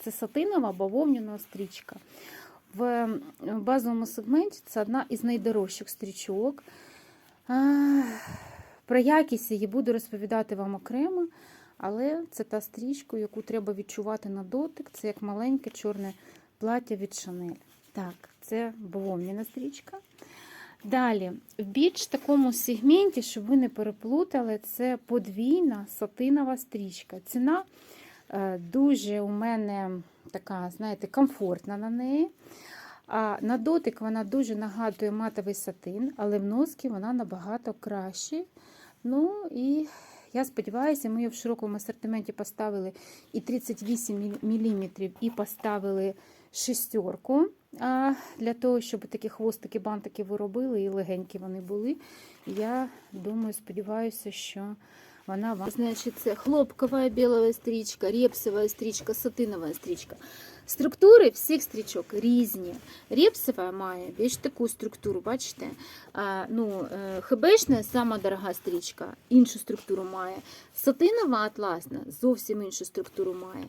Це сатинова бавовняна стрічка. В базовому сегменті це одна із найдорожчих стрічок. Про якість її буду розповідати вам окремо, але це та стрічка, яку треба відчувати на дотик. Це як маленьке чорне плаття від Шанель. Так, це бавовняна стрічка. Далі, в більш такому сегменті, щоб ви не переплутали, це подвійна сатинова стрічка. Ціна дуже у мене така, знаєте, комфортна на неї. А на дотик вона дуже нагадує матовий сатин, але в носки вона набагато краще. Ну і я сподіваюся, ми її в широкому асортименті поставили і 38 мм, і поставили шестерку. Для того, щоб такі хвостики, бантики ви робили і легенькі вони були. Я думаю, сподіваюся, що вона вам. Значить, це хлопкова білова стрічка, репсова стрічка, сатинова стрічка. Структури всіх стрічок різні. Репсова має більш таку структуру, бачите? А, ну, е, хебешна, сама дорога стрічка, іншу структуру має. Сатинова атласна зовсім іншу структуру має.